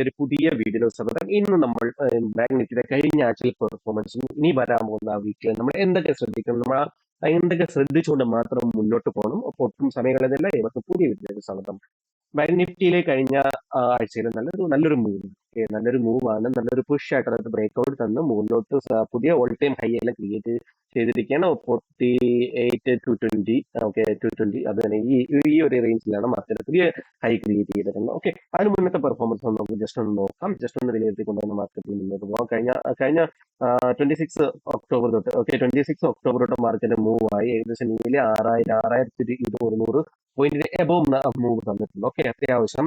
ഒരു പുതിയ വീഡിയോ സ്വാഗതം. ഇന്ന് നമ്മൾ മാഗ്നറ്റിന്റെ കഴിഞ്ഞ ആഴ്ചയിലെ പെർഫോമൻസും ഇനി വരാൻ പോകുന്ന വീക്കിൽ നമ്മൾ എന്തൊക്കെ ശ്രദ്ധിക്കണം നമ്മൾ എന്തൊക്കെ ശ്രദ്ധിച്ചുകൊണ്ട് മാത്രം മുന്നോട്ട് പോകണം അപ്പോൾ ഒട്ടും സമയങ്ങളെന്നല്ല ഇവർക്ക് പുതിയ വീഡിയോ സ്വാഗതം. ബാങ്ക് കഴിഞ്ഞ ആഴ്ചയിൽ നല്ലൊരു നല്ലൊരു മൂവ് നല്ലൊരു മൂവ് ആണ്. നല്ലൊരു പുഷ് ആയിട്ട് അതായത് ബ്രേക്ക്ഔട്ട് തന്ന് മുന്നോട്ട് പുതിയ ഓൾ ടൈം ഹൈ എല്ലാം ക്രിയേറ്റ് ചെയ്തിരിക്കുകയാണ്. Forty eight two twenty okay two twenty അത് തന്നെ ഈ ഈ ഒരു റേഞ്ചിലാണ് മാർക്കറ്റ് പുതിയ ഹൈ ക്രിയേറ്റ് ചെയ്തിട്ടുണ്ട് ഓക്കെ അതിന് മുന്നത്തെ പെർഫോമൻസ് നമുക്ക് ജസ്റ്റ് ഒന്ന് നോക്കാം. ജസ്റ്റ് ഒന്ന് വിലയിരുത്തിക്കൊണ്ടാണ് മാർക്കറ്റിൽ മുന്നോട്ട് പോകാം. കഴിഞ്ഞ കഴിഞ്ഞ ട്വന്റി സിക്സ് ഒക്ടോബർ തൊട്ട് ഓക്കെ ട്വന്റി സിക്സ് ഒക്ടോബർ തൊട്ട് മാർക്കറ്റ് മൂവ് ആയി. ഏകദേശം നിലവിൽ ആറായിരം ആറായിരത്തി ഇരുന്നൂറ് പോയിന്റിന് എബോവ് മൂവ് തന്നിട്ടുണ്ട്. ഓക്കെ അത്യാവശ്യം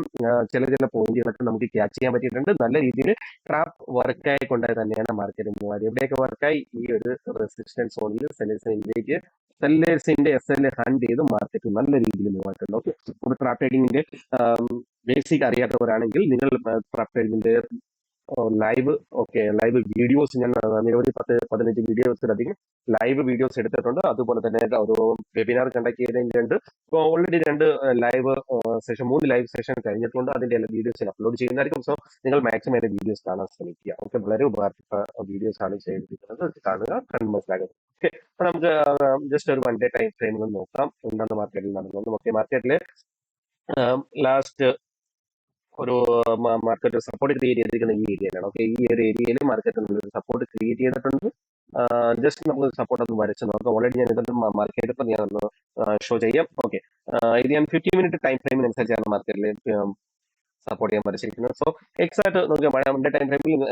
ചില ചില പോയിന്റുകളൊക്കെ നമുക്ക് ക്യാച്ച് ചെയ്യാൻ പറ്റിയിട്ടുണ്ട്. നല്ല രീതിയിൽ ട്രാപ്പ് വർക്കായി കൊണ്ടായി തന്നെയാണ് മാർക്കറ്റ് മൂവ് ആയത്. എവിടെയൊക്കെ വർക്കായി ഈ ഒരു റെസിസ്റ്റൻസ് സോണിൽ സെല്ലേഴ്സിലേക്ക് സെല്ലേഴ്സിന്റെ എസ് എൽ ഹണ്ട് ചെയ്ത് മാർക്കറ്റ് നല്ല രീതിയിൽ മൂവ് ആയിട്ടുണ്ട്. ഓക്കെ ട്രാപ്പ് ട്രേഡിങ്ങിന്റെ ബേസിക് അറിയാത്തവരാണെങ്കിൽ നിങ്ങൾ ട്രാപ്പ് ട്രേഡിംഗിന്റെ ലൈവ് ഓക്കെ ലൈവ് വീഡിയോസ് ഞാൻ നിരവധി പത്ത് പതിനഞ്ച് വീഡിയോസിലധികം ലൈവ് വീഡിയോസ് എടുത്തിട്ടുണ്ട്. അതുപോലെ തന്നെ ഒരു വെബിനാർ കണ്ടക്ട് ചെയ്തതിന്റെ ഇപ്പോൾ ഓൾറെഡി രണ്ട് ലൈവ് സെഷൻ മൂന്ന് ലൈവ് സെഷൻ കഴിഞ്ഞിട്ടുണ്ട്. അതിന്റെ എല്ലാ വീഡിയോസ് അപ്ലോഡ് ചെയ്യുന്നതായിരിക്കും. സോ നിങ്ങൾ മാക്സിമം അതിന്റെ വീഡിയോസ് കാണാൻ ശ്രമിക്കുക. ഓക്കെ വളരെ ഉപകാരപ്പെട്ട വീഡിയോസ് ആണ് ചെയ്തിരിക്കുന്നത്. കാണുക മനസ്സിലാക്കുക. ഓക്കെ അപ്പൊ നമുക്ക് ജസ്റ്റ് ഒരു വൺ ഡേ ടൈം ഫ്രെയിമിൽ നോക്കാം. എന്താണ് മാർക്കറ്റിൽ നടന്നത്. ഓക്കെ മാർക്കറ്റിൽ ലാസ്റ്റ് ഒരു മാർക്കറ്റ് സപ്പോർട്ട് ക്രിയേറ്റ് ചെയ്തിരിക്കുന്ന ഈ ഏരിയയിലാണ് ഓക്കെ ഈ ഒരു ഏരിയയിൽ മാർക്കറ്റ് സപ്പോർട്ട് ക്രിയേറ്റ് ചെയ്തിട്ടുണ്ട്. ജസ്റ്റ് നമ്മൾ സപ്പോർട്ട് ഒന്ന് വരച്ച് നോക്കാം. ഓൾറെഡി ഞാൻ ഇതൊന്ന് മാർക്കറ്റ് ഇപ്പം ഞാൻ ഒന്ന് ഷോ ചെയ്യാം. ഓക്കെ ഇത് ഞാൻ ഫിഫ്റ്റി മിനിറ്റ് ടൈം ഫ്രെയിമിനനുസരിച്ചാണ് മാർക്കറ്റിൽ സപ്പോർട്ട് ചെയ്യാൻ വരച്ചിരിക്കുന്നത്. സോ എക്സാക്ട് നോക്കിയാൽ മഴ ടൈം ഫ്രെയിമിൽ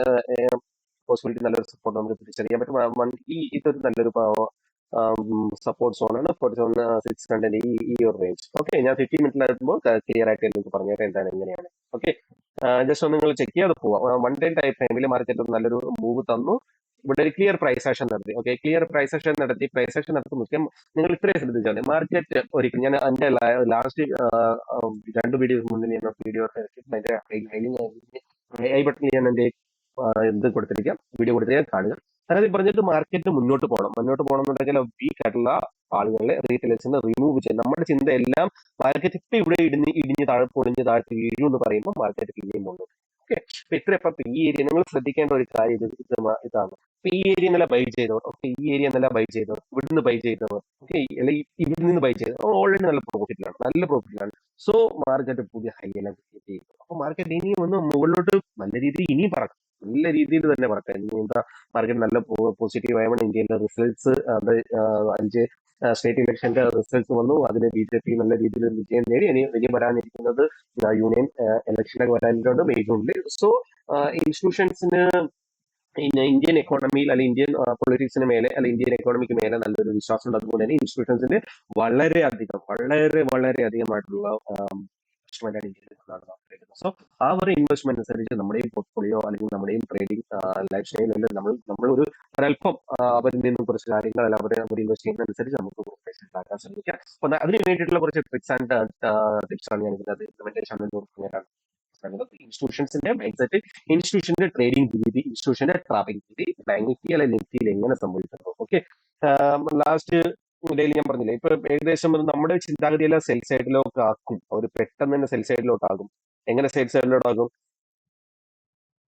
പോസിബിലിറ്റി നല്ലൊരു സപ്പോർട്ട് നമുക്ക് തിരിച്ചറിയാൻ പറ്റും. ഈ ഇതൊരു നല്ലൊരു സപ്പോർട്ട് സോണാണ് ഫോർട്ടി സെവൻ സിക്സ് ഹൺഡ്രഡ് ഈ ഈ ഒരു റേഞ്ച് ഓക്കെ ഞാൻ ഫിഫ്റ്റി മിനിറ്റിലാകുമ്പോൾ ക്ലിയർ ആയിട്ട് നിങ്ങൾക്ക് പറഞ്ഞുതരാം എന്താണ് എങ്ങനെയാണ്. ഓക്കെ ജസ്റ്റ് ഒന്ന് നിങ്ങൾ ചെക്ക് ചെയ്ത് പോവാം. വൺ ഡേ ടൈം ഫ്രെയിമിൽ മാർക്കറ്റ് നല്ലൊരു മൂവ് തന്നു. ഇവിടെ ഒരു ക്ലിയർ പ്രൈസ് ആക്ഷൻ നടത്തി. ഓക്കെ ക്ലിയർ പ്രൈസ് ആക്ഷൻ നടത്തി. പ്രൈസ് ആക്ഷൻ നടത്തുമ്പോൾ നിങ്ങൾ ഇത്രയും ശ്രദ്ധിച്ചാൽ മാർക്കറ്റ് ഒരിക്കലും ഞാൻ എന്റെ ലാസ്റ്റ് രണ്ട് വീഡിയോസ് മുന്നേ ഞാൻ വീഡിയോ അതിന്റെ ഐ ബട്ടണിൽ ഞാൻ എന്റെ ആ, ഇത് കൊടുത്തിരിക്കാം. വീഡിയോ കൊടുത്തിരിക്കാം കാണുക. അതായത് പറഞ്ഞിട്ട് മാർക്കറ്റ് മുന്നോട്ട് പോകണം. മുന്നോട്ട് പോകണം എന്നുണ്ടെങ്കിൽ വീക്ക് ആയിട്ടുള്ള ആളുകളെ റീറ്റെയിലേഴ്സിനെ റിമൂവ് ചെയ്യും നമ്മുടെ ചിന്ത എല്ലാം മാർക്കറ്റ് ഇപ്പൊ ഇവിടെ ഇടിഞ്ഞ് ഇടിഞ്ഞ് താഴെ പൊളിഞ്ഞ് താഴ്ത്തി വീഴും എന്ന് പറയുമ്പോൾ മാർക്കറ്റ് പിന്നെയും പോകുന്നു ഓക്കെ അപ്പൊ ഇത്ര ഇപ്പൊ ഈ ഏരിയ നിങ്ങൾ ശ്രദ്ധിക്കേണ്ട ഒരു കാര്യം ഇത് ഇത് ഇതാണ്. അപ്പൊ ഈ ഏരിയ നല്ല ബൈ ചെയ്തവർ ഓക്കെ ഈ ഏരിയ നല്ല ബൈ ചെയ്തവർ ഇവിടുന്ന് ബൈ ചെയ്തവർ ഓക്കെ അല്ലെങ്കിൽ ഇവിടെ നിന്ന് ബൈ ചെയ്തവർ ഓൾറെഡി നല്ല പ്രോഫിറ്റിലാണ് നല്ല പ്രോഫിറ്റിലാണ് സോ മാർക്കറ്റ് പുതിയ ഹൈ എല്ലാം ചെയ്തു. അപ്പൊ മാർക്കറ്റ് ഇനിയും ഒന്ന് മുകളിലോട്ട് നല്ല രീതിയിൽ ഇനിയും പറക്കും നല്ല രീതിയിൽ തന്നെ പറക്കാം ഇനി എന്താ മാർക്കറ്റ് നല്ല പോസിറ്റീവ് ആയതുകൊണ്ട് ഇന്ത്യയിലെ റിസൾട്ട്സ് അത് അഞ്ച് സ്റ്റേറ്റ് ഇലക്ഷന്റെ റിസൾട്ട്സ് വന്നു. അതിന് ബി ജെ പി നല്ല രീതിയിൽ വിജയം നേടി. ഇനി ഇനി വരാനിരിക്കുന്നത് യൂണിയൻ ഇലക്ഷനൊക്കെ വരാനിട്ടുണ്ട് മെയ് ജൂണിൽ സോ ഇൻസ്റ്റിറ്റ്യൂഷൻസിന് ഇന്ത്യൻ എക്കോണമിയിൽ അല്ലെങ്കിൽ ഇന്ത്യൻ പൊളിറ്റിക്സിന് മേലെ അല്ലെങ്കിൽ ഇന്ത്യൻ എക്കോണമിക്ക് മേലെ നല്ലൊരു വിശ്വാസം ഉണ്ട് അതുകൊണ്ട് തന്നെ ഇൻസ്റ്റിറ്റ്യൂഷൻസിന്റെ വളരെ അധികം വളരെ വളരെ ഇൻവെസ്റ്റ്മെന്റ് ഇന്ത്യയിൽ നടന്നുകൊണ്ടിരിക്കുന്നത് സോ ആ ഒരു ഇൻവെസ്റ്റ്മെന്റ് അനുസരിച്ച് നമ്മുടെയും പോർട്ട്ഫോളിയോ അല്ലെങ്കിൽ നമ്മുടെയും ട്രേഡിംഗ് ലൈഫ് സ്റ്റൈലിൽ നമ്മൾ നമ്മൾ ഒരു ഒരല്പം അവരിൽ നിന്നും കുറച്ച് കാര്യങ്ങൾ അല്ല അവരെ അവർ ഇൻവെസ്റ്റ് ചെയ്യുന്നതനുസരിച്ച് നമുക്ക് പൈസ ഉണ്ടാക്കാൻ ശ്രമിക്കാം. അപ്പൊ അതിന് വേണ്ടിയിട്ടുള്ള കുറച്ച് ട്രിക്സ് ആൻഡ് ടിപ്സ് ആണ് ഞാൻ ഇതിനകത്ത് ഇംപ്ലിമെന്റേഷൻ പറഞ്ഞുതരാൻ ഇൻസ്റ്റിറ്റ്യൂഷൻസിന്റെ എക്സാക്ട് ഇൻസ്റ്റിറ്റ്യൂഷന്റെ ട്രേഡിംഗ് രീതി ഇൻസ്റ്റിറ്റ്യൂഷന്റെ ട്രാപ്പിംഗ് രീതി ബാങ്ക് അല്ലെങ്കിൽ നിഫ്റ്റിയിൽ എങ്ങനെ സംഭവിക്കുന്നു ഓക്കെ ലാസ്റ്റ് ഡെയിലി ഞാൻ പറഞ്ഞില്ലേ? ഇപ്പൊ ഏകദേശം നമ്മുടെ ചിന്താഗതിയെല്ലാം സെൽ സൈഡിലോട്ട് ആക്കും. അവർ പെട്ടെന്ന് തന്നെ സെൽ സൈഡിലോട്ടാകും എങ്ങനെ സെൽ സൈഡിലോട്ടാകും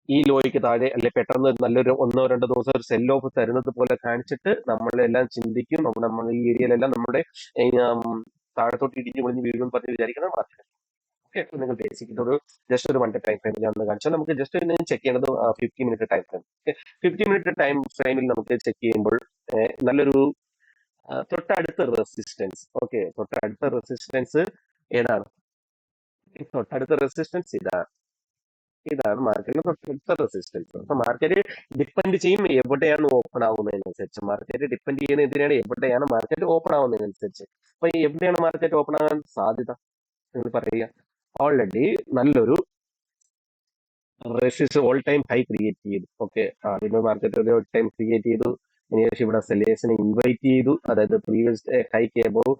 ഈ ലോയ്ക്ക് താഴെ അല്ലെ പെട്ടെന്ന് നല്ലൊരു ഒന്നോ രണ്ടോ ദിവസം ഒരു സെൽ ഓഫ് തരുന്നത് പോലെ കാണിച്ചിട്ട് നമ്മളെല്ലാം ചിന്തിക്കും. നമ്മുടെ നമ്മൾ ഈ ഏരിയയിലെല്ലാം നമ്മുടെ താഴത്തോട്ട് ഇടിഞ്ഞു പൊളിഞ്ഞ് വീഴുമെന്ന് പറഞ്ഞ് വിചാരിക്കുന്ന മാർക്കറ്റ് ഓക്കെ? നിങ്ങൾ ബേസിക് ഇതൊരു ജസ്റ്റ് ഒരു വൺ ടൈം ഫ്രെയിം ഞാൻ കാണിച്ചാൽ നമുക്ക് ജസ്റ്റ് ചെക്ക് ചെയ്യേണ്ടത് fifty minute time frame fifty minute time ഫ്രെയിമിൽ നമുക്ക് ചെക്ക് ചെയ്യുമ്പോൾ നല്ലൊരു തൊട്ടടുത്ത റെസിസ്റ്റൻസ് ഓക്കെ തൊട്ടടുത്ത റെസിസ്റ്റൻസ് ഏതാണ്? തൊട്ടടുത്ത റെസിസ്റ്റൻസ് ഇതാണ്. ഇതാണ് മാർക്കറ്റിന് തൊട്ടടുത്ത റെസിസ്റ്റൻസ് അപ്പൊ മാർക്കറ്റ് ഡിപ്പെൻഡ് ചെയ്യും എവിടെയാണ് ഓപ്പൺ ആവുന്നതിനനുസരിച്ച്. മാർക്കറ്റ് ഡിപ്പെൻഡ് ചെയ്യുന്ന എന്തിനാണ്? എവിടെയാണ് മാർക്കറ്റ് ഓപ്പൺ ആവുന്നതിനനുസരിച്ച്. അപ്പൊ എവിടെയാണ് മാർക്കറ്റ് ഓപ്പൺ ആകാൻ സാധ്യത? നിങ്ങൾ പറയുക. ഓൾറെഡി നല്ലൊരു റെസിസ് ഓൾ ടൈം ഹൈ ക്രിയേറ്റ് ചെയ്തു. ഓക്കെ ആദ്യമേ മാർക്കറ്റ് ഓൾ ടൈം ക്രിയേറ്റ് ചെയ്തു. അതിനുശേഷം ഇവിടെ സെല്ലേഴ്സിനെ ഇൻവൈറ്റ് ചെയ്തു. അതായത് പ്രീവിയസ് ഹൈക്ക് എബോവ്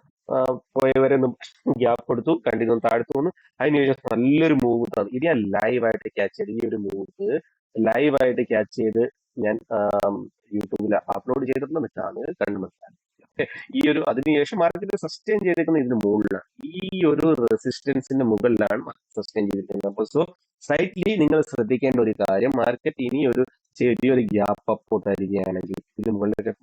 പോയവരെ ഗ്യാപ്പ് കൊടുത്തു കണ്ടിന്യൂ താഴ്ത്തു വന്നു. അതിനുശേഷം നല്ലൊരു മൂവ് തന്നു ഇത് ഞാൻ ലൈവായിട്ട് ക്യാച്ച് ചെയ്ത് ഈ ഒരു മൂവ് ലൈവായിട്ട് ക്യാച്ച് ചെയ്ത് ഞാൻ യൂട്യൂബിൽ അപ്ലോഡ് ചെയ്തിട്ടുള്ള കാണുക കണ്ടു മനസ്സിലാക്കി. Okay. ഈ ഒരു അതിനുശേഷം മാർക്കറ്റ് സസ്റ്റെയിൻ ചെയ്തേക്കുന്ന ഇതിന് മുകളിലാണ്. ഈ ഒരു റെസിസ്റ്റൻസിന്റെ മുകളിലാണ് സസ്റ്റെയിൻ ചെയ്തിരിക്കുന്നത്. അപ്പൊ സോ സൈറ്റ്ലി നിങ്ങൾ ശ്രദ്ധിക്കേണ്ട ഒരു കാര്യം മാർക്കറ്റ് ഇനി ഒരു ചെറിയൊരു ഗ്യാപ്പ് അപ്പ് തരികയാണെങ്കിൽ ഇതിന് മുകളിലൊക്കെ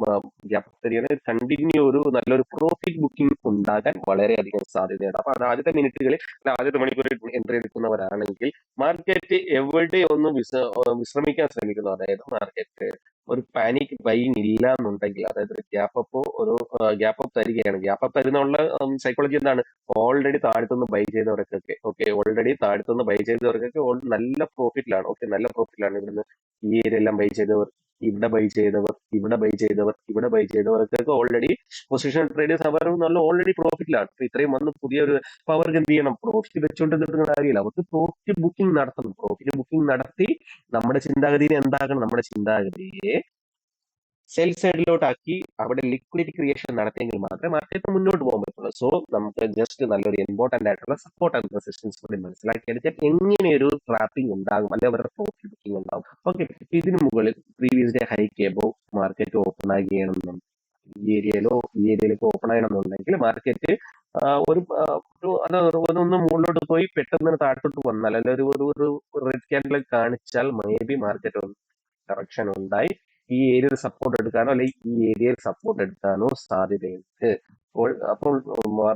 ഗ്യാപ്പ് തരികയാണെങ്കിൽ കണ്ടിന്യൂ ഒരു നല്ലൊരു പ്രോഫിറ്റ് ബുക്കിംഗ് ഉണ്ടാകാൻ വളരെയധികം സാധ്യതയുണ്ട്. അപ്പൊ അത് ആദ്യത്തെ മിനിറ്റുകളിൽ ആദ്യത്തെ മണിക്കൂറിൽ എൻട്രി എടുക്കുന്നവരാണെങ്കിൽ മാർക്കറ്റ് എവിടെ ഒന്ന് വിശ്രമിക്കാൻ ശ്രമിക്കുന്നു. അതായത് മാർക്കറ്റ് ഒരു പാനിക് ബൈങ് ഇല്ല എന്നുണ്ടെങ്കിൽ അതായത് ഒരു ഗ്യാപ്പ് അപ്പോ ഒരു ഗ്യാപ്പ് അപ്പ് തരികയാണ്. ഗ്യാപ്പ് അപ്പ് തരുന്നുള്ള സൈക്കോളജി എന്താണ്? ഓൾറെഡി താഴ്ത്തുനിന്ന് ബൈ ചെയ്തവർക്കൊക്കെ ഓക്കെ ഓൾറെഡി താഴ്ത്തുനിന്ന് ബൈ ചെയ്തവർക്കൊക്കെ നല്ല പ്രോഫിറ്റിലാണ് ഓക്കെ നല്ല പ്രോഫിറ്റിലാണ് ഇവിടുന്ന് ഈ ഏരിയ എല്ലാം ബൈ ചെയ്തവർ. ഇവിടെ ബൈ ചെയ്തവർ ഇവിടെ ബൈ ചെയ്തവർ ഇവിടെ ബൈ ചെയ്തവർക്കൊക്കെ ഓൾറെഡി പൊസിഷൻ ട്രേഡേഴ്സ് അവർ നല്ല ഓൾറെഡി പ്രോഫിറ്റിലാണ് അപ്പൊ ഇത്രയും വന്ന് പുതിയൊരു അവർക്ക് എന്ത് ചെയ്യണം? പ്രോഫിറ്റ് വെച്ചുകൊണ്ട് നിൽക്കുന്ന കാര്യമില്ല. അവർക്ക് പ്രോഫിറ്റ് ബുക്കിംഗ് നടത്തണം. പ്രോഫിറ്റ് ബുക്കിംഗ് നടത്തി നമ്മുടെ ചിന്താഗതിയെ എന്താക്കണം? നമ്മുടെ ചിന്താഗതിയെ സെൽ സൈഡിലോട്ടാക്കി അവിടെ ലിക്വിഡിറ്റി ക്രിയേഷൻ നടത്തിയെങ്കിൽ മാത്രമേ മാർക്കറ്റ് മുന്നോട്ട് പോകാൻ പറ്റുള്ളൂ. സോ നമുക്ക് ജസ്റ്റ് നല്ലൊരു ഇമ്പോർട്ടന്റ് ആയിട്ടുള്ള സപ്പോർട്ട് ആൻഡ് റെസിസ്റ്റൻസ് കൂടി മനസ്സിലാക്കിയെടുത്താൽ എങ്ങനെ ഒരു ട്രാപ്പിംഗ് ഉണ്ടാകും അല്ലെങ്കിൽ അവരുടെ പ്രോഫിറ്റ് ബുക്കിംഗ് ഉണ്ടാകും. ഓക്കെ ഇതിനു മുകളിൽ പ്രീവിയസ് ഡേ ഹൈക്ക് എബോ മാർക്കറ്റ് ഓപ്പൺ ആകുകയാണെന്നും ഈ ഏരിയയിലോ ഈ ഏരിയയിലേക്ക് ഓപ്പൺ ആകണമെന്നുണ്ടെങ്കിൽ മാർക്കറ്റ് ഒരു ഒന്ന് മുകളിലോട്ട് പോയി പെട്ടെന്ന് താഴോട്ട് വന്നാൽ അല്ലെങ്കിൽ ഒരു ഒരു റെഡ് ക്യാൻഡിൽ കാണിച്ചാൽ മേ ബി മാർക്കറ്റ് കറക്ഷൻ ഉണ്ടായി. ഈ ഏരിയയിൽ സപ്പോർട്ട് എടുക്കാനോ അല്ലെങ്കിൽ ഈ ഏരിയയിൽ സപ്പോർട്ട് എടുക്കാനോ സാധ്യതയുണ്ട്. അപ്പോൾ അപ്പോൾ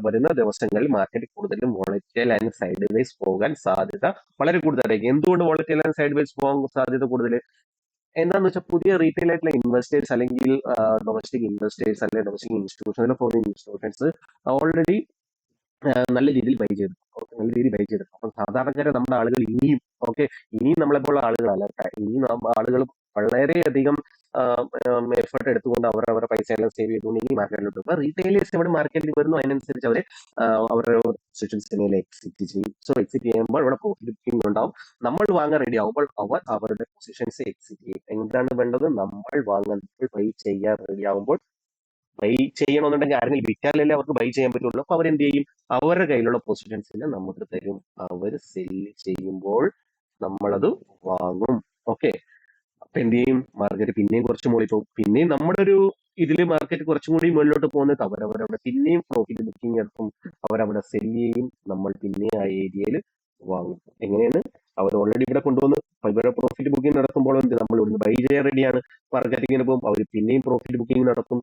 വരുന്ന ദിവസങ്ങളിൽ മാർക്കറ്റ് കൂടുതലും വോളറ്റൈൽ ആൻഡ് സൈഡ് വൈസ് പോകാൻ സാധ്യത വളരെ കൂടുതലായിരിക്കും. എന്തുകൊണ്ട് വോളറ്റൈൽ ആൻഡ് സൈഡ് വൈസ് പോകാൻ സാധ്യത കൂടുതൽ? എന്താന്ന് വെച്ചാൽ പുതിയ റീറ്റെയിൽ ആയിട്ടുള്ള ഇൻവെസ്റ്റേഴ്സ് അല്ലെങ്കിൽ ഡൊമസ്റ്റിക് ഇൻവെസ്റ്റേഴ്സ് അല്ലെങ്കിൽ domestic institution foreign institutions already നല്ല രീതിയിൽ ബൈ ചെയ്തു. ഓക്കെ നല്ല രീതിയിൽ ബൈ ചെയ്തു. അപ്പം സാധാരണക്കാരെ നമ്മുടെ ആളുകൾ ഇനിയും ഓക്കെ ഇനിയും നമ്മളെപ്പോലുള്ള ആളുകളല്ല. ഇനിയും ആളുകൾ വളരെയധികം എഫേർട്ട് എടുത്തുകൊണ്ട് അവർ അവരുടെ പൈസ എല്ലാം സേവ് ചെയ്തുകൊണ്ട് ഇനി മാർക്കറ്റിലോട്ട് അപ്പൊ റീറ്റെയിലേഴ്സ് എവിടെ മാർക്കറ്റിൽ വരുന്നു അതിനനുസരിച്ച് അവർ അവരുടെ പൊസിഷൻസിനെ എക്സിറ്റ് ചെയ്യും. സോ എക്സിറ്റ് ചെയ്യുമ്പോൾ ഇവിടെ പ്രോഫിറ്റ് ബുക്കിംഗ് ഉണ്ടാവും. നമ്മൾ വാങ്ങാൻ റെഡി ആവുമ്പോൾ അവർ അവരുടെ പൊസിഷൻസ് എക്സിറ്റ് ചെയ്യും. എന്താണ് വേണ്ടത്? നമ്മൾ വാങ്ങാൻ ബൈ ചെയ്യാൻ റെഡി ആവുമ്പോൾ ബൈ ചെയ്യണമെന്നുണ്ടെങ്കിൽ ആരെങ്കിലും വിറ്റാലല്ലേ അവർക്ക് ബൈ ചെയ്യാൻ പറ്റുള്ളൂ. അപ്പൊ അവരെന്ത് ചെയ്യും? അവരുടെ കയ്യിലുള്ള പൊസിഷൻസിനെ നമുക്ക് തരും അവർ സെല്ല് ചെയ്യുമ്പോൾ നമ്മളത് വാങ്ങും. ഓക്കെ അപ്പൊ എന്ത് ചെയ്യും മാർക്കറ്റ് പിന്നെയും കുറച്ച് മുകളിൽ പോകും. പിന്നെയും നമ്മുടെ ഒരു ഇതിൽ മാർക്കറ്റ് കുറച്ചും കൂടി മുകളിലോട്ട് പോകുന്നത് അവരവരവിടെ പിന്നെയും പ്രോഫിറ്റ് ബുക്കിംഗ് എടുക്കും അവരവിടെ സെൽ ചെയ്യും. നമ്മൾ പിന്നെ ആ ഏരിയയിൽ വാങ്ങും. എങ്ങനെയാണ്? അവർ ഓൾറെഡി ഇവിടെ കൊണ്ടുവന്ന് ഇവരുടെ പ്രോഫിറ്റ് ബുക്കിംഗ് നടത്തുമ്പോൾ എന്ത്? നമ്മൾ ഇവിടുന്ന് ബൈ ചെയ്യാൻ റെഡിയാണ് മാർക്കറ്റിങ്ങിന് പോകും. അവർ പിന്നെയും പ്രോഫിറ്റ് ബുക്കിംഗ് നടത്തും.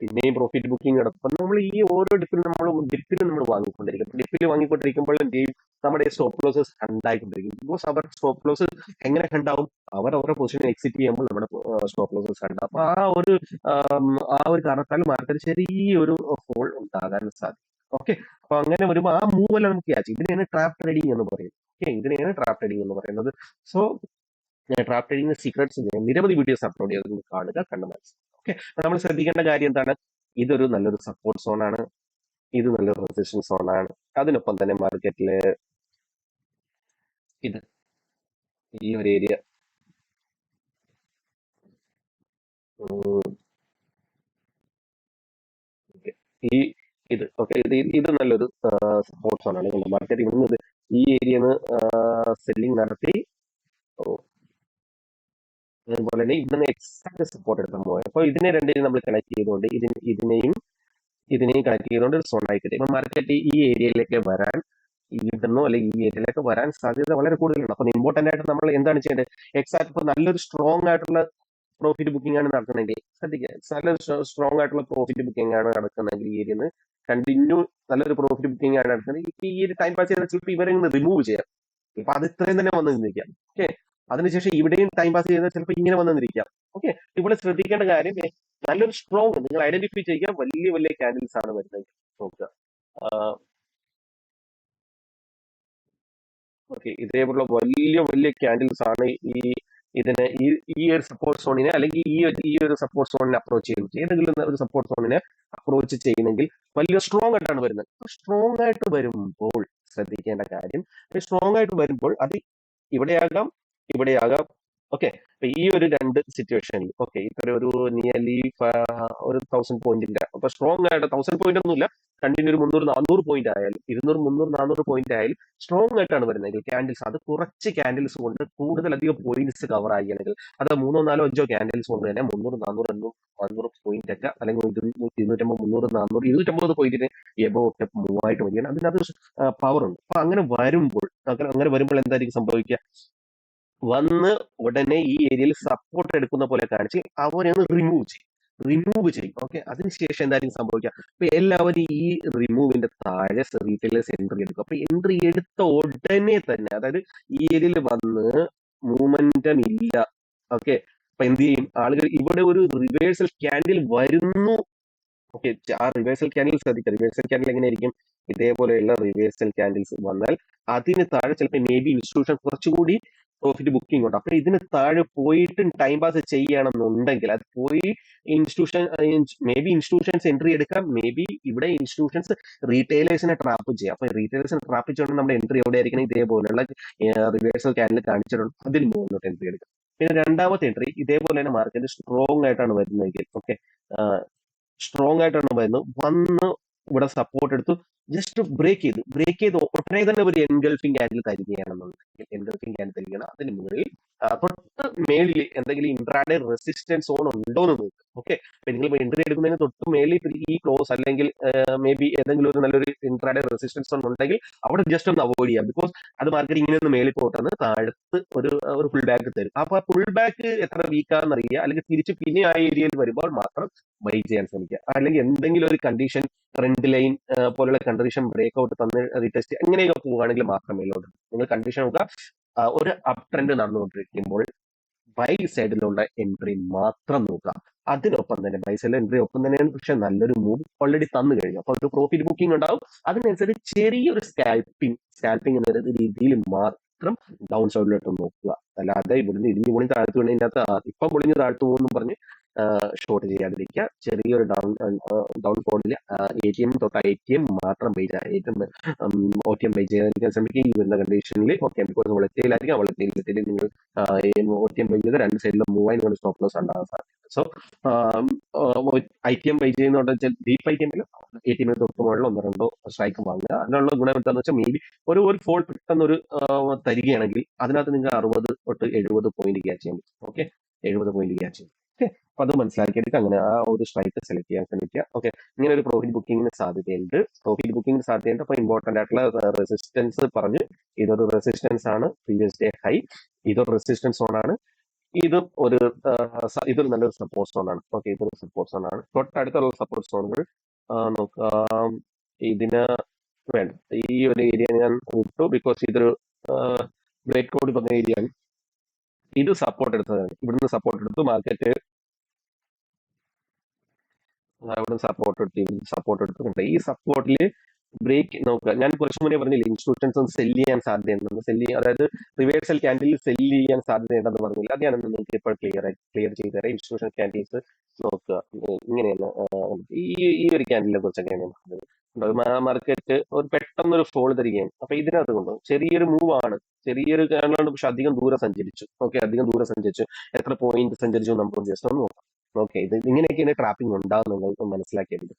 പിന്നെയും പ്രോഫിറ്റ് ബുക്കിംഗ് നടത്തും. നമ്മൾ ഈ ഓരോ ഡിപ്പിലും നമ്മൾ ഡിപ്പിൽ നമ്മൾ വാങ്ങിക്കൊണ്ടിരിക്കും. ഡിപ്പിൽ വാങ്ങിക്കൊണ്ടിരിക്കുമ്പോൾ എന്ത് ചെയ്യും? നമ്മുടെ ഈ സ്റ്റോപ്പ് ലോസസ് കണ്ടായിക്കൊണ്ടിരിക്കും. ബിക്കോസ് അവർ സ്റ്റോപ്പ് ലോസ് എങ്ങനെ കണ്ടാവും? അവർ അവരുടെ പൊസിഷൻ എക്സിറ്റ് ചെയ്യുമ്പോൾ നമ്മുടെ സ്റ്റോപ്പ് ലോസസ് കണ്ടാവും. അപ്പൊ ആ ഒരു ആ ഒരു കാരണത്താൽ മാർക്കറ്റ് ചെറിയൊരു ഹോൾ ഉണ്ടാകാൻ സാധിക്കും. ഓക്കെ അപ്പൊ അങ്ങനെ വരുമ്പോൾ ആ മൂവ് എല്ലാം നമുക്ക് ക്യാച്ച് ഇതിനെയാണ് ട്രാപ്പ് ട്രേഡിംഗ് എന്ന് പറയുന്നത് ഓക്കെ ഇതിനെയാണ് ട്രാപ്പ് ട്രേഡിംഗ് എന്ന് പറയുന്നത്. സോ ട്രാപ്പ് ട്രേഡിംഗ് സീക്രട്സ് നിരവധി വീഡിയോസ് അപ്ലോഡ് ചെയ്ത് കാണുക കണ്ട് മനസ്സിലാക്കുക. ഓക്കെ നമ്മൾ ശ്രദ്ധിക്കേണ്ട കാര്യം എന്താണ്? ഇതൊരു നല്ലൊരു സപ്പോർട്ട് സോൺ ആണ്. ഇത് നല്ലൊരു റെസിസ്റ്റൻസ് സോൺ ആണ്. അതിനൊപ്പം തന്നെ മാർക്കറ്റിൽ ഇത് ഈ ഒരു ഏരിയ. ഈ ഇത് ഓക്കെ. ഇത് ഇത് നല്ലൊരു സപ്പോർട്ട് സോൺ ആണ് മാർക്കറ്റ് ഇവിടുന്ന് ഈ ഏരിയന്ന് സെല്ലിംഗ് നടത്തി. അതുപോലെ തന്നെ ഇവിടുന്ന് എക്സാക്ട് സപ്പോർട്ട് എടുക്കാൻ പോയത് അപ്പോൾ ഇതിനെ രണ്ടിനെയും നമ്മൾ കണക്ട് ചെയ്തുകൊണ്ട് ഇതിന് ഇതിനെയും ഇതിനെയും കണക്ട് ചെയ്തുകൊണ്ട് ഒരു സോൺ ആയിക്കട്ടെ കിട്ടി. ഇപ്പൊ മാർക്കറ്റ് ഈ ഏരിയയിലേക്ക് വരാൻ ഇവിടുന്നോ അല്ലെങ്കിൽ ഈ ഏരിയയിലേക്ക് വരാൻ സാധ്യത വളരെ കൂടുതലാണ്. അപ്പൊ ഇമ്പോർട്ടന്റ് ആയിട്ട് നമ്മൾ എന്താണ് ചെയ്യേണ്ടത്? എക്സാക്ട് ഇപ്പൊ നല്ലൊരു സ്ട്രോങ് ആയിട്ടുള്ള പ്രോഫിറ്റ് ബുക്കിംഗ് ആണ് നടത്തുന്നതെങ്കിൽ ശ്രദ്ധിക്കുക നല്ലൊരു സ്ട്രോങ് ആയിട്ടുള്ള പ്രോഫിറ്റ് ബുക്കിംഗ് ആണ് നടക്കുന്നതെങ്കിൽ ഈ ഏരിയന്ന് കണ്ടിന്യൂ നല്ലൊരു പ്രോഫിറ്റ് ബുക്കിംഗ് ആണ് നടക്കുന്നത് ഇപ്പൊ ഈ ഒരു ടൈം പാസ് ചെയ്താൽ ചിലപ്പോൾ ഇവരെ റിമൂവ് ചെയ്യാം. ഇപ്പൊ അത് ഇത്രയും തന്നെ വന്നു നിന്നിരിക്കാം. ഓക്കെ അതിനുശേഷം ഇവിടെയും ടൈം പാസ് ചെയ്താൽ ചിലപ്പോൾ ഇങ്ങനെ വന്നു നിന്നിരിക്കാം. ഓക്കെ ഇവിടെ ശ്രദ്ധിക്കേണ്ട കാര്യം നല്ലൊരു സ്ട്രോങ് നിങ്ങൾ ഐഡന്റിഫൈ ചെയ്യുക വലിയ വലിയ കാൻഡിൽസ് ആണ് വരുന്നത്. നോക്കുക. ഓക്കെ ഇതേപോലുള്ള വലിയ വലിയ ക്യാൻഡിൽസ് ആണ് ഈ ഇതിനെ ഈ ഈ ഒരു സപ്പോർട്ട് സോണിനെ അല്ലെങ്കിൽ ഈ ഈ ഒരു സപ്പോർട്ട് സോണിനെ അപ്രോച്ച് ചെയ്യുന്നത്. ഏതെങ്കിലും ഒരു സപ്പോർട്ട് സോണിനെ അപ്രോച്ച് ചെയ്യുന്നെങ്കിൽ വലിയ സ്ട്രോങ് ആയിട്ടാണ് വരുന്നത്. സ്ട്രോങ് ആയിട്ട് വരുമ്പോൾ ശ്രദ്ധിക്കേണ്ട കാര്യം സ്ട്രോങ് ആയിട്ട് വരുമ്പോൾ അത് ഇവിടെയാകാം ഇവിടെയാകാം. ഓക്കെ ഈ ഒരു രണ്ട് സിറ്റുവേഷനിൽ ഓക്കെ ഇത്ര ഒരു നിയർലി ഒരു തൗസൻഡ് പോയിന്റിന്റെ അപ്പൊ സ്ട്രോങ് ആയിട്ട് തൗസൻഡ് പോയിന്റ് ഒന്നുമില്ല. കണ്ടിന്യൂ ഒരു മുന്നൂറ് നാനൂറ് പോയിന്റ് ആയാലും ഇരുന്നൂറ് മുന്നൂറ് നാനൂറ് പോയിന്റ് ആയാലും സ്ട്രോങ് ആയിട്ടാണ് വരുന്നത്. ക്യാൻഡിൽസ് അത് കുറച്ച് ക്യാൻഡിൽസ് കൊണ്ട് കൂടുതലധികം പോയിന്റ്സ് കവർ ആയിരിക്കണമെങ്കിൽ അത് മൂന്നോ നാലോ അഞ്ചോ ക്യാൻഡിൽസ് കൊണ്ട് തന്നെ മുന്നൂറ് നാനൂറ് എണ്ണൂറ് നാനൂറ് പോയിന്റ് ഒക്കെ അല്ലെങ്കിൽ ഇരുന്നൂറ് ഇരുന്നൂറ്റമ്പത് മുന്നൂറ് നാനൂറ് ഇരുന്നൂറ്റമ്പത് പോയിന്റിന് എബോ ഒക്കെ മൂവായിട്ട് വരികയാണ്. അതിനകത്ത് പവർ ഉണ്ട്. അപ്പൊ അങ്ങനെ വരുമ്പോൾ അങ്ങനെ അങ്ങനെ വരുമ്പോൾ എന്തായിരിക്കും സംഭവിക്കുക? വന്ന് ഉടനെ ഈ ഏരിയയിൽ സപ്പോർട്ട് എടുക്കുന്ന പോലെ കാണിച്ച് അവരെ ഒന്ന് റിമൂവ് ചെയ്യും. റിമൂവ് ചെയ്യും. ഓക്കെ അതിനുശേഷം എന്തായാലും സംഭവിക്കുക അപ്പൊ എല്ലാവരും ഈ റിമൂവിന്റെ താഴെ റീറ്റെയിലേഴ്സ് എൻട്രി എടുക്കും. അപ്പൊ എൻട്രി എടുത്ത ഉടനെ തന്നെ അതായത് ഈ ഏരിയയിൽ വന്ന് മൂവ്മെന്റം ഇല്ല. ഓക്കെ അപ്പൊ എന്ത് ചെയ്യും? ആളുകൾ ഇവിടെ ഒരു റിവേഴ്സൽ ക്യാൻഡിൽ വരുന്നു. ഓക്കെ ആ റിവേഴ്സൽ ക്യാൻഡിൽ ശ്രദ്ധിക്കുക. റിവേഴ്സൽ ക്യാൻഡിൽ എങ്ങനെയായിരിക്കും? ഇതേപോലെയുള്ള റിവേഴ്സൽ ക്യാൻഡിൽസ് വന്നാൽ അതിന് താഴെ ചിലപ്പോൾ മേ ബി ഇൻസ്റ്റിറ്റ്യൂഷൻ കുറച്ചുകൂടി പ്രോഫിറ്റ് ബുക്കിംഗ് ഉണ്ട്. അപ്പൊ ഇതിന് താഴെ പോയിട്ട് ടൈം പാസ് ചെയ്യണമെന്നുണ്ടെങ്കിൽ അത് പോയി institution maybe institutions entry എടുക്കാം. മേ ബി ഇവിടെ ഇൻസ്റ്റിറ്റ്യൂഷൻസ് റീറ്റെയിലേഴ്സിനെ ട്രാപ്പ് ചെയ്യാം. അപ്പൊ റീറ്റെയിലേഴ്സിനെ ട്രാപ്പ് ചെയ്യണം നമ്മുടെ എൻട്രി എവിടെ ആയിരിക്കണം ഇതേപോലെയുള്ള റിവേഴ്സൽ ക്യാനിൽ കാണിച്ചിട്ടുണ്ട്. അതിൽ മുകളിലോട്ട് എൻട്രി എടുക്കാം. പിന്നെ രണ്ടാമത്തെ എൻട്രി ഇതേപോലെ തന്നെ മാർക്കറ്റ് സ്ട്രോങ് ആയിട്ടാണ് വരുന്നതെങ്കിൽ ഓക്കെ സ്ട്രോങ് ആയിട്ടാണ് വരുന്നത്. വന്ന് ഇവിടെ സപ്പോർട്ട് എടുത്തു. ജസ്റ്റ് ബ്രേക്ക് ചെയ്തു. ബ്രേക്ക് ചെയ്ത് ഉടനെ തന്നെ ഒരു എൻഗൾഫിംഗ് ക്യാൻഡിൽ തരികയാണെന്നുണ്ടെങ്കിൽ എൻഗൾഫിംഗ് ക്യാൻഡിൽ തരികയാണ്. അതിന് മുകളിൽ തൊട്ട് മേളിൽ എന്തെങ്കിലും ഇൻട്രാഡേ റെസിസ്റ്റൻസ് സോൺ ഉണ്ടോ എന്ന് നോക്കുക ഓക്കെ അപ്പൊ നിങ്ങൾ എൻട്രി എടുക്കുന്നതിന് തൊട്ട് മേളിൽ ഈ ക്ലോസ് അല്ലെങ്കിൽ മേ ബി ഏതെങ്കിലും ഒരു നല്ലൊരു ഇൻട്രാഡേ റെസിസ്റ്റൻസ് സോൺ ഉണ്ടെങ്കിൽ അവിടെ ജസ്റ്റ് ഒന്ന് അവോയ്ഡ് ചെയ്യാം. ബിക്കോസ് അത് മാർക്കറ്റ് ഇങ്ങനെ ഒന്ന് മേളിൽ പോട്ടെന്ന് താഴത്ത് ഒരു ഒരു ഫുൾ ബാക്ക് തരും. അപ്പൊ ആ ഫുൾ ബാക്ക് എത്ര വീക്കാന്ന് അറിയുക അല്ലെങ്കിൽ തിരിച്ച് പിന്നെ ആ ഏരിയയിൽ വരുമ്പോൾ മാത്രം ബൈ ചെയ്യാൻ ശ്രമിക്കുക. അല്ലെങ്കിൽ എന്തെങ്കിലും ഒരു കണ്ടീഷൻ ട്രെൻഡ് ലൈൻ പോലുള്ള കണ്ടീഷൻ ബ്രേക്ക് ഔട്ട് തന്ന് റീടെസ്റ്റ് എങ്ങനെയൊക്കെ പോവുകയാണെങ്കിൽ മാത്രം മേലോട്ട്. നിങ്ങൾ കണ്ടീഷൻ നോക്കുക. ഒരു അപ് ട്രെൻഡ് നടന്നുകൊണ്ടിരിക്കുമ്പോൾ ബൈ സൈഡിലുള്ള എൻട്രി മാത്രം നോക്കുക. അതിനൊപ്പം തന്നെ ബൈ സൈഡിൽ എൻട്രി ഒപ്പം തന്നെയാണ് പക്ഷെ നല്ലൊരു മൂവ് ഓൾറെഡി തന്നു കഴിഞ്ഞു. അപ്പൊ ഒരു പ്രോഫിറ്റ് ബുക്കിംഗ് ഉണ്ടാവും. അതിനനുസരിച്ച് ചെറിയൊരു സ്കാൽപ്പിംഗ് സ്കാൽപ്പിംഗ് എന്ന രീതിയിൽ മാത്രം ഡൗൺ സൈഡിലോട്ട് നോക്കുക. അല്ലാതെ ഇവിടുന്ന് ഇടിഞ്ഞു പൊളി താഴ്ത്തു വീണ് ഇതിനകത്ത് ആ, ഇപ്പം പൊളിഞ്ഞ് താഴ്ത്തു പോകുന്നു പറഞ്ഞ് ഷോർട്ട് ചെയ്യാതിരിക്കുക. ചെറിയൊരു ഡൗൺ ഡൗൺ ഫോളിൽ എ ടി എം തൊട്ട് ഐ ടി എം മാത്രം T M O T M pay ചെയ്യാതിരിക്കാൻ ശ്രമിക്കുക. ഈ വരുന്ന കണ്ടീഷനിൽ ഓക്കെ ബിക്കോസ് വളർച്ചയിലായിരിക്കും വളർച്ചയിൽ നിങ്ങൾ ഒ ടി എം പേ ചെയ്ത് രണ്ട് സൈഡിലും മൂവായി നിങ്ങൾ സ്റ്റോപ്പ് ലോസ് ഉണ്ടാകാൻ സാധിക്കും so I T M pay ചെയ്യുന്നതുകൊണ്ട് ഡീപ്പ് ഐ ടി എമ്മിൽ എ ടി എമ്മിൽ തൊട്ട് മുകളിൽ ഒന്നോ രണ്ടോ സ്ട്രൈക്ക് വാങ്ങുക. അതിനുള്ള ഗുണം എന്താണെന്ന് വെച്ചാൽ മേ ബി ഒരു ഒരു ഫോൾ പെട്ടെന്ന് ഒരു തരികയാണെങ്കിൽ അതിനകത്ത് നിങ്ങൾക്ക് അറുപത് തൊട്ട് എഴുപത് പോയിന്റ് ക്യാച്ച് ചെയ്യാൻ പറ്റും. ഓക്കെ എഴുപത് പോയിന്റ് ക്യാച്ച് ചെയ്യും ഓക്കെ അപ്പൊ അത് മനസ്സിലാക്കിയിട്ട് അങ്ങനെ ആ ഒരു സ്ട്രൈക്ക് സെലക്ട് ചെയ്യാൻ ശ്രമിക്കുക. ഓക്കെ ഇങ്ങനെ ഒരു പ്രോഫിറ്റ് ബുക്കിങ്ങിന് സാധ്യതയുണ്ട്. പ്രോഫിറ്റ് ബുക്കിങ്ങിന് സാധ്യതയുണ്ട്. അപ്പൊ ഇമ്പോർട്ടന്റ് ആയിട്ടുള്ള റെസിസ്റ്റൻസ് പറഞ്ഞു ഇതൊരു റെസിസ്റ്റൻസ് ആണ്. പ്രീവിയസ് ഡേ ഹൈ ഇതൊരു റെസിസ്റ്റൻസ് സോണാണ് ഇത് ഒരു ഇതൊരു നല്ലൊരു സപ്പോർട്ട് സോൺ ആണ്. ഓക്കെ ഇതൊരു സപ്പോർട്ട് സോൺ ആണ്. തൊട്ടടുത്തുള്ള സപ്പോർട്ട് സോണുകൾ നോക്കാം. ഇതിന് വേണ്ട. ഈ ഒരു ഏരിയ ഞാൻ വിട്ടു ബിക്കോസ് ഇതൊരു ബ്രേക്ക് ഔട്ട് പറഞ്ഞ ഏരിയ ഇത് സപ്പോർട്ട് എടുത്തതാണ്. ഇവിടുന്ന് സപ്പോർട്ട് എടുത്തു. മാർക്കറ്റ് അവിടെ സപ്പോർട്ട് എടുത്തു സപ്പോർട്ട് എടുത്തുകൊണ്ട് ഈ സപ്പോർട്ടിൽ ബ്രേക്ക് നോക്കുക. ഞാൻ കുറച്ച് മുന്നേ പറഞ്ഞില്ല ഇൻസ്റ്റിറ്റ്യൂഷൻസ് സെൽ ചെയ്യാൻ സാധ്യതയുണ്ടെന്ന്. സെൽ ചെയ്യാൻ അതായത് റിവേഴ്സൽ ക്യാൻഡിൽ സെൽ ചെയ്യാൻ സാധ്യതയുണ്ടെന്ന് പറഞ്ഞില്ല? അത് ഞാൻ നിങ്ങൾക്ക് ഇപ്പോൾ ക്ലിയർ ക്ലിയർ ചെയ്ത് തരാം. ഇൻസ്റ്റിറ്റ്യൂഷൻ ക്യാൻഡിൽസ് നോക്കുക. ഇങ്ങനെയാണ് ഈ ഈ ഒരു ക്യാൻഡിലെ കുറിച്ചൊക്കെയാണ് ഞാൻ പറഞ്ഞത്. മാർക്കറ്റ് ഒരു പെട്ടെന്നൊരു ഫോൾ തരികയാണ് അപ്പൊ ഇതിനകത്ത് കൊണ്ടു? ചെറിയൊരു മൂവ് ആണ്. ചെറിയൊരു കാരണം പക്ഷെ അധികം ദൂരം സഞ്ചരിച്ചു. ഓക്കെ അധികം ദൂരം സഞ്ചരിച്ചു. എത്ര പോയിന്റ് സഞ്ചരിച്ചു നമുക്ക് ജസ്റ്റ് ഒന്ന് നോക്കാം. ഓക്കെ ഇത് ഇങ്ങനെയൊക്കെയാണ് ട്രാപ്പിംഗ് ഉണ്ടാവും നിങ്ങൾക്ക് മനസ്സിലാക്കിയത്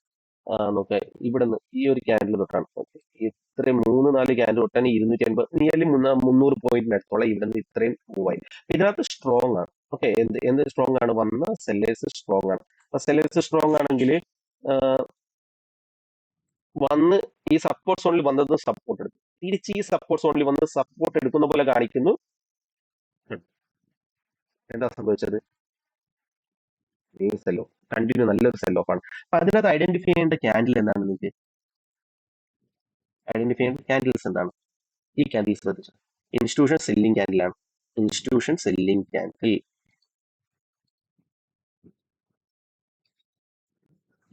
നോക്കെ ഇവിടെ ഇവിടുന്ന് ഈ ഒരു ക്യാൻഡിൽ തൊട്ടാണ്. ഓക്കെ ഇത്രയും മൂന്ന് നാല് ക്യാൻഡിൽ തൊട്ടാണ് ഇരുന്നൂറ്റി അൻപത് നിയർലി മുന്നൂറ് പോയിന്റിന് അടുത്തോളം ഇവിടുന്ന് ഇത്രയും മൂവ് ആയി. ഇതിനകത്ത് സ്ട്രോങ് ആണ്. ഓക്കെ എന്ത് എന്ത് സ്ട്രോങ് ആണ്? വന്ന സെല്ലേഴ്സ് സ്ട്രോങ് ആണ്. അപ്പൊ സെല്ലേഴ്സ് സ്ട്രോങ് ആണെങ്കിൽ വന്ന് ഈ സപ്പോർട്ട് സോണിൽ വന്നത് സപ്പോർട്ട് എടുത്തു തിരിച്ച് ഈ സപ്പോർട്ട് സോണിൽ വന്ന് സപ്പോർട്ട് എടുക്കുന്ന പോലെ കാണിക്കുന്നു. എന്താ സംഭവിച്ചത്? സെല്ലോ കണ്ടിന്യൂ നല്ലൊരു സെൽ ഓഫ് ആണ്. അപ്പൊ അതിനകത്ത് ഐഡന്റിഫൈ ചെയ്യേണ്ട ക്യാൻഡിൽ എന്താണ് നിങ്ങൾക്ക് ഐഡന്റിഫൈ ചെയ്യേണ്ട ക്യാൻഡിൽസ് എന്താണ്? ഈ ക്യാൻഡിൽ ശ്രദ്ധിച്ചു. ഇൻസ്റ്റിറ്റ്യൂഷൻ സെല്ലിംഗ് ക്യാൻഡിലാണ് ഇൻസ്റ്റിറ്റ്യൂഷൻ സെല്ലിംഗ് ക്യാൻഡിൽ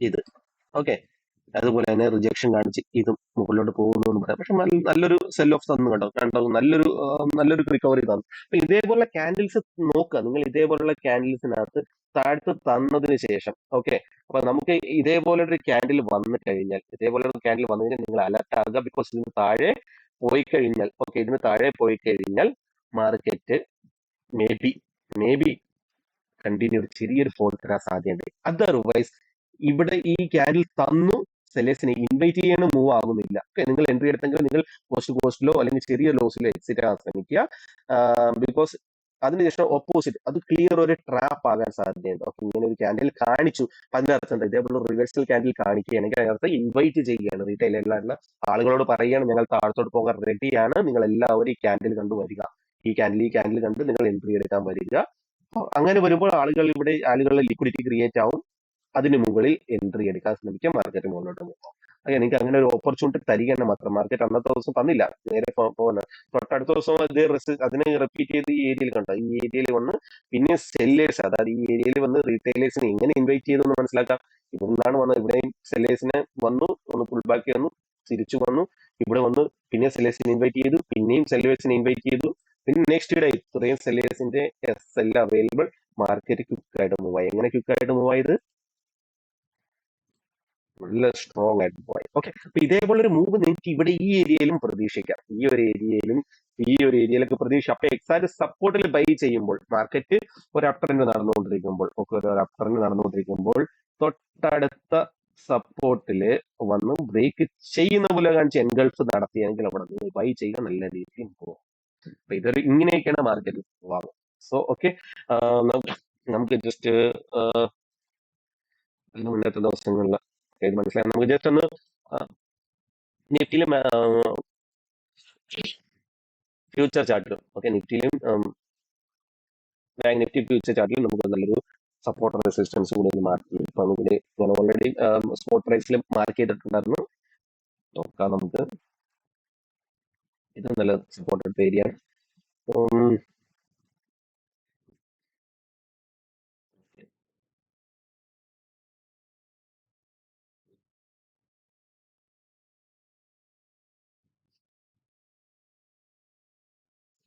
ഇത്. ഓക്കെ അതുപോലെ തന്നെ റിജക്ഷൻ കാണിച്ച് ഇതും മുകളിലോട്ട് പോകുന്നു എന്ന് പറയാം. പക്ഷെ നല്ല- നല്ലൊരു സെൽ ഓഫ് തന്നു കണ്ടോ കണ്ടോ? നല്ലൊരു നല്ലൊരു റിക്കവറി തന്നു. അപ്പൊ ഇതേപോലെ ക്യാൻഡിൽസ് നോക്കുക. നിങ്ങൾ ഇതേപോലുള്ള ക്യാൻഡിൽസിനകത്ത് താഴ്ത്ത് തന്നതിന് ശേഷം ഓക്കെ അപ്പൊ നമുക്ക് ഇതേപോലെ ഒരു ക്യാൻഡിൽ വന്നു കഴിഞ്ഞാൽ ഇതേപോലെ ഒരു ക്യാൻഡിൽ വന്നു കഴിഞ്ഞാൽ നിങ്ങൾ അലർട്ട് ആകുക ബിക്കോസ് ഇതിന് താഴെ പോയി കഴിഞ്ഞാൽ ഓക്കെ ഇതിന് താഴെ പോയി കഴിഞ്ഞാൽ market maybe maybe continue ചെറിയൊരു ഫോൾ തരാൻ സാധ്യതയുണ്ട്. അതർവൈസ് ഇവിടെ ഈ ക്യാൻഡിൽ തന്നു സെല്ലേഴ്സിനെ ഇൻവൈറ്റ് ചെയ്യാൻ മൂവ് ആകുന്നില്ല. ഓക്കെ നിങ്ങൾ എൻട്രി എടുത്തെങ്കിൽ നിങ്ങൾ കോസ്റ്റ് കോസ്റ്റിലോ അല്ലെങ്കിൽ ചെറിയ ലോസിലോ എക്സിറ്റ് ആകാൻ ശ്രമിക്കുക. ബിക്കോസ് അതിനുശേഷം ഓപ്പോസിറ്റ് അത് ക്ലിയർ ഒരു ട്രാപ്പ് ആകാൻ സാധ്യതയുണ്ട്. ഓക്കെ ഇങ്ങനെ ഒരു ക്യാൻഡിൽ കാണിച്ചു. അതിന്റെ അർത്ഥം എന്താ? ഇതേപോലെ റിവേഴ്സൽ ക്യാൻഡിൽ കാണിക്കുകയാണെങ്കിൽ അതിനർത്ഥം ഇൻവൈറ്റ് ചെയ്യുകയാണ്. റീറ്റെയിൽ എല്ലാ ആളുകളോട് പറയുകയാണ് ഞങ്ങൾ താഴത്തോട്ട് പോകാൻ റെഡിയാണ് നിങ്ങൾ എല്ലാവരും ഈ ക്യാൻഡിൽ കണ്ടു വരിക. ഈ ക്യാൻഡിൽ ഈ ക്യാൻഡിൽ കണ്ട് നിങ്ങൾ എൻട്രി എടുക്കാൻ വരിക. അങ്ങനെ വരുമ്പോൾ ആളുകൾ ഇവിടെ ആളുകളുടെ ലിക്വിഡിറ്റി ക്രിയേറ്റ് ആവും. അതിന് മുകളിൽ എൻട്രി എടുക്കാൻ ശ്രമിക്കുക മാർക്കറ്റ് മുന്നോട്ട് പോകാം. അതെ എനിക്ക് അങ്ങനെ ഒരു ഓപ്പർച്യൂണിറ്റി തരികയാണ് മാത്രം മാർക്കറ്റ് അന്നത്തെ ദിവസം തന്നില്ല. നേരെ പോകുന്നത് തൊട്ടടുത്ത ദിവസം അത് അതിനെ റിപ്പീറ്റ് ചെയ്ത് ഈ ഏരിയയിൽ കണ്ടോ? ഈ ഏരിയയിൽ വന്ന് പിന്നെ സെല്ലേഴ്സ് അതായത് ഈ ഏരിയയിൽ വന്ന് റീറ്റെയിലേഴ്സിനെ എങ്ങനെ ഇൻവൈറ്റ് ചെയ്തു എന്ന് മനസ്സിലാക്കാം. ഇവിടുന്നാണ് വന്നത്. ഇവിടെയും സെല്ലേഴ്സിനെ വന്നു ഒന്ന് പുൾ ബാക്ക് വന്നു തിരിച്ചു വന്നു. ഇവിടെ വന്ന് പിന്നെ സെല്ലേഴ്സിനെ ഇൻവൈറ്റ് ചെയ്തു പിന്നെയും സെല്ലേഴ്സിനെ ഇൻവൈറ്റ് ചെയ്തു. പിന്നെ നെക്സ്റ്റ് ഡേ ഇത്രയും സെല്ലേഴ്സിന്റെ എസ് എല്ലാം അവൈലബിൾ മാർക്കറ്റ് ക്വിക്ക് ആയിട്ട് എങ്ങനെ ക്വിക്ക് ആയിട്ട് നല്ല സ്ട്രോങ് ആയിട്ട് പോയി. ഓക്കെ അപ്പൊ ഇതേപോലെ ഒരു മൂവ് നിങ്ങൾക്ക് ഇവിടെ ഈ ഏരിയയിലും പ്രതീക്ഷിക്കാം. ഈ ഒരു ഏരിയയിലും ഈ ഒരു ഏരിയയിലൊക്കെ പ്രതീക്ഷ അപ്പൊ എക്സാക്ട് സപ്പോർട്ടിൽ ബൈ ചെയ്യുമ്പോൾ മാർക്കറ്റ് ഒരു അപ് നടന്നുകൊണ്ടിരിക്കുമ്പോൾ ഒക്കെ ഒരു അപ് നടന്നുകൊണ്ടിരിക്കുമ്പോൾ തൊട്ടടുത്ത സപ്പോർട്ടിൽ വന്ന് ബ്രേക്ക് ചെയ്യുന്ന പോലെ കാണിച്ച് എൻഗൾഫ് നടത്തിയെങ്കിൽ അവിടെ നിങ്ങൾ ബൈ ചെയ്യുക നല്ല രീതിയിൽ പോകും അപ്പൊ ഇതൊരു ഇങ്ങനെയൊക്കെയാണ് മാർക്കറ്റ് പോവാറ് സോ ഓക്കെ നമുക്ക് ജസ്റ്റ് മുന്നത്തെ ദിവസങ്ങളിൽ ഇത് മനസ്സിലായി നമുക്ക് ജസ്റ്റ് ഒന്ന് നിഫ്റ്റിയിലും ഫ്യൂച്ചർ ചാർട്ടിലും ഓക്കെ നിഫ്റ്റിയിലും ബാങ്ക് നിഫ്റ്റി ഫ്യൂച്ചർ ചാർട്ടിലും നമുക്ക് നല്ലൊരു സപ്പോർട്ട് റെസിസ്റ്റൻസ് കൂടി മാർക്ക് ചെയ്യും ഇപ്പൊ നമുക്ക് ഞാൻ ഓൾറെഡി സ്പോട്ട് പ്രൈസിൽ മാർക്ക് ചെയ്തിട്ടുണ്ടായിരുന്നു നോക്കാം നമുക്ക് ഇത് നല്ല സപ്പോർട്ടഡ് ഏരിയ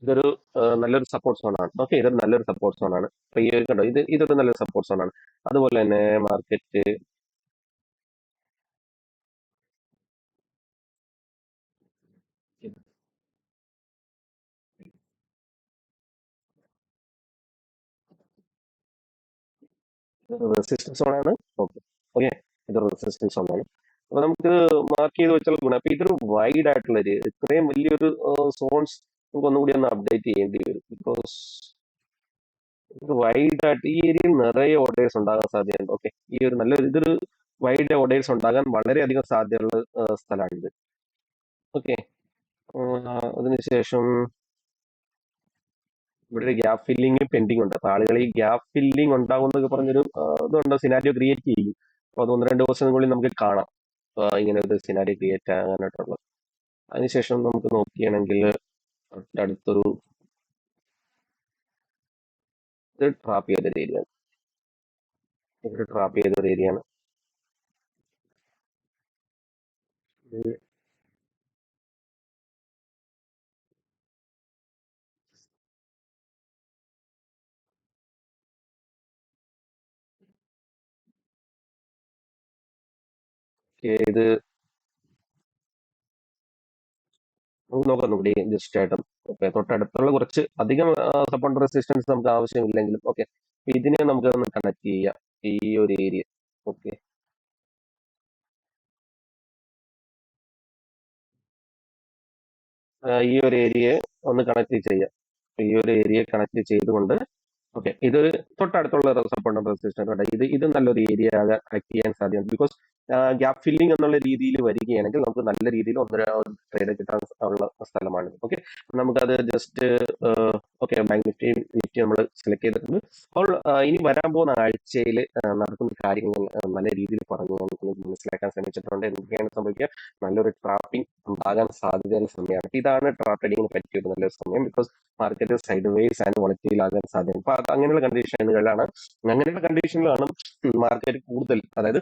ഇതൊരു നല്ലൊരു സപ്പോർട്ട് സോണാണ് ഓക്കെ ഇതൊരു നല്ലൊരു സപ്പോർട്ട് സോണാണ് അപ്പൊ ഈ കണ്ടോ ഇത് ഇതൊരു നല്ലൊരു സപ്പോർട്ട് സോണാണ് അതുപോലെ തന്നെ മാർക്കറ്റ് റെസിസ്റ്റൻസ് സോണാണ് ഓക്കെ ഓക്കെ ഇത് റെസിസ്റ്റൻസ് സോണാണ് അപ്പൊ നമുക്ക് മാർക്ക് ചെയ്ത് വെച്ചാൽ ഗുണം. അപ്പൊ ഇതൊരു വൈഡ് ആയിട്ടുള്ള ഒരു ഇത്രയും വലിയൊരു സോൺസ് നമുക്ക് ഒന്നുകൂടി ഒന്ന് അപ്ഡേറ്റ് ചെയ്യേണ്ടി വരും. ബിക്കോസ് വൈഡ് ആയിട്ട് ഈ ഏരിയയിൽ നിറയെ ഓർഡേഴ്സ് ഉണ്ടാകാൻ സാധ്യതയുണ്ട്. ഓക്കെ ഈ ഒരു നല്ലൊരു ഇതൊരു വൈഡ് ഓർഡേഴ്സ് ഉണ്ടാകാൻ വളരെയധികം സാധ്യതയുള്ള സ്ഥലമാണ് ഇത് ഓക്കെ അതിനുശേഷം ഇവിടെ ഒരു ഗ്യാപ്പ് ഫില്ലിംഗ് പെൻഡിങ് ഉണ്ട്. അപ്പൊ ആളുകൾ ഈ ഗ്യാപ്പ് ഫില്ലിംഗ് ഉണ്ടാകും എന്നൊക്കെ പറഞ്ഞൊരു ഇതുണ്ട്. സിനാരിയോ ക്രിയേറ്റ് ചെയ്യും. അപ്പൊ അത് ഒന്ന് രണ്ട് ദിവസത്തിനുള്ളിൽ നമുക്ക് കാണാം. ഇങ്ങനെ ഒരു സിനാരിയോ ക്രിയേറ്റ് ആകാനായിട്ടുള്ളത്. അതിനുശേഷം നമുക്ക് നോക്കുകയാണെങ്കിൽ ഇത് ട്രാപ്പ് ചെയ്തൊരു ഏരിയ ട്രാപ്പ് ചെയ്തൊരു ഏരിയ ആണ്. ഇത് നമുക്ക് നോക്കാം. നമ്മുടെ ജസ്റ്റ് ആയിട്ട്. ഓക്കെ തൊട്ടടുത്തുള്ള കുറച്ച് അധികം സപ്പോർട്ട് റെസിസ്റ്റൻസ് നമുക്ക് ആവശ്യമില്ലെങ്കിലും ഓക്കെ ഇതിനെ നമുക്ക് ഒന്ന് കണക്ട് ചെയ്യാം. ഈ ഒരു ഏരിയ ഓക്കെ ഈ ഒരു ഏരിയയെ ഒന്ന് കണക്ട് ചെയ്യാം. ഈ ഒരു ഏരിയ കണക്ട് ചെയ്തുകൊണ്ട് ഓക്കെ ഇത് തൊട്ടടുത്തുള്ള സപ്പോർട്ട് റെസിസ്റ്റൻസ് ഇത് ഇത് നല്ലൊരു ഏരിയ കണക്ട് ചെയ്യാൻ സാധ്യത ബിക്കോസ് ഗ്യാപ്പ് ഫില്ലിംഗ് എന്നുള്ള രീതിയിൽ വരികയാണെങ്കിൽ നമുക്ക് നല്ല രീതിയിൽ ഒന്നര ട്രേഡ് കിട്ടാൻ ഉള്ള സ്ഥലമാണ്. ഓക്കെ നമുക്കത് just okay bank Nifty Nifty നമ്മൾ സെലക്ട് ചെയ്തിട്ടുണ്ട്. അപ്പോൾ ഇനി വരാൻ പോകുന്ന ആഴ്ചയിൽ നടക്കുന്ന കാര്യങ്ങൾ നല്ല രീതിയിൽ പറഞ്ഞു നമുക്ക് മനസ്സിലാക്കാൻ ശ്രമിച്ചിട്ടുണ്ട്. എന്തൊക്കെയാണ് സംഭവിക്കുക? നല്ലൊരു ട്രാപ്പിംഗ് ഉണ്ടാകാൻ സാധ്യതയുള്ള സമയമാണ്. ഇതാണ് ട്രാപ്പ് ട്രേഡിങ്ങിന് പറ്റിയ ഒരു നല്ലൊരു സമയം. Because market sideways and വോളറ്റിലാകാൻ സാധ്യത. അപ്പൊ അങ്ങനെയുള്ള കണ്ടീഷനുകളാണ് അങ്ങനെയുള്ള കണ്ടീഷനിലാണ് മാർക്കറ്റ് കൂടുതൽ അതായത്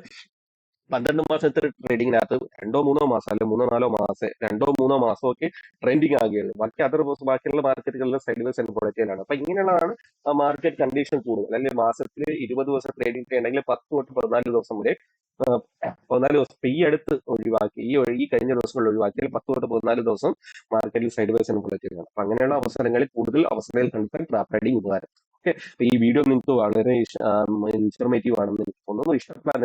പന്ത്രണ്ട് മാസത്തെ ട്രേഡിങ്ങിനകത്ത് രണ്ടോ മൂന്നോ മാസം അല്ലെങ്കിൽ മൂന്നോ നാലോ മാസം രണ്ടോ മൂന്നോ മാസം ഒക്കെ ട്രെൻഡിങ് ആകുകയുള്ളൂ ബാക്കി അതർ ബാക്കിയുള്ള മാർക്കറ്റുകളിലെ സൈഡ് വേസ് ആൻഡ് വോളറ്റിലാണ് അപ്പൊ ഇങ്ങനെയുള്ളതാണ് മാർക്കറ്റ് കണ്ടീഷൻ കൂടുതൽ. അല്ലെങ്കിൽ മാസത്തിൽ ഇരുപത് ദിവസം ട്രേഡിംഗ് ചെയ്യണമെങ്കിൽ പത്ത് തൊട്ട് പതിനാല് ദിവസം വരെ പതിനാല് ദിവസം ഈ അടുത്ത് ഒഴിവാക്കി ഈ ഈ കഴിഞ്ഞ ദിവസങ്ങളിൽ ഒഴിവാക്കിയാൽ പത്ത് തൊട്ട് പതിനാല് ദിവസം മാർക്കറ്റിൽ സൈഡ് വേസ് ആൻഡ് വോളറ്റിലാണ് അപ്പൊ അങ്ങനെയുള്ള അവസരങ്ങളിൽ കൂടുതൽ അവസരങ്ങളിൽ കണ്ടെത്താൻ ട്രാപ്പ് ട്രേഡിംഗ് ഉപകാരം. ഈ വീഡിയോ നിങ്ങൾക്ക് വളരെ ഇൻഫർമേറ്റീവ് ആണെന്ന് എനിക്ക് തോന്നുന്നു. ഇഷ്ടപ്പെട്ടാൽ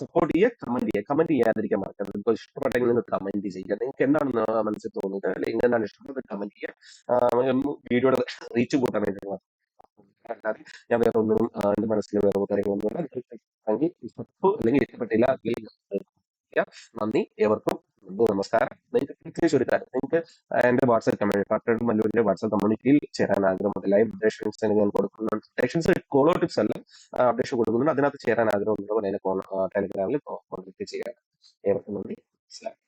സപ്പോർട്ട് ചെയ്യുക കമന്റ് ചെയ്യുക. കമന്റ് ചെയ്യാതിരിക്കാൻ മറക്കരുത്. നിങ്ങൾക്ക് ഇഷ്ടപ്പെട്ടെങ്കിൽ നിങ്ങൾ കമന്റ് ചെയ്യുക. നിങ്ങൾക്ക് എന്താണ് മനസ്സിൽ തോന്നിയത് അല്ലെങ്കിൽ എന്താണ് ഇഷ്ടപ്പെട്ടത് കമന്റ് ചെയ്യുക. വീഡിയോയുടെ റീച്ച് കൂട്ടാൻ വേണ്ടി അല്ലാതെ ഞാൻ വേറെ ഒന്നും എന്റെ മനസ്സിൽ വേറെ കാര്യങ്ങളൊന്നുമില്ല നിങ്ങൾക്ക് ഇഷ്ടപ്പെട്ടു അല്ലെങ്കിൽ ഇഷ്ടപ്പെട്ടില്ല അല്ലെങ്കിൽ. നന്ദി. ഏവർക്കും നന്ദി, നമസ്കാരം. നിങ്ങൾക്ക് ക്ലിക്ക് കാര്യം നിങ്ങൾക്ക് എന്റെ വാട്സ്ആപ്പ് കമ്മ്യൂണിറ്റി പാർട്ട്ണർ മല്ലൂരിന്റെ വാട്സ്ആപ്പ് കമ്മ്യൂണിറ്റിയിൽ ചേരാൻ ആഗ്രഹമുണ്ട് ലൈവ് അപ്ഡേഷൻസ് ഞാൻ കൊടുക്കുന്നുണ്ട്. അപ്ഡേഷൻസ് കോളോ ടിപ്സ് അല്ല അപ്ഡേഷൻ കൊടുക്കുന്നുണ്ട്. അതിനകത്ത് ചേരാൻ ആഗ്രഹമുള്ളവർ എന്നെ ടെലിഗ്രാമിൽ കോൺടാക്ട് ചെയ്യാൻ ഏവർക്കും നന്ദി. മനസ്സിലായി?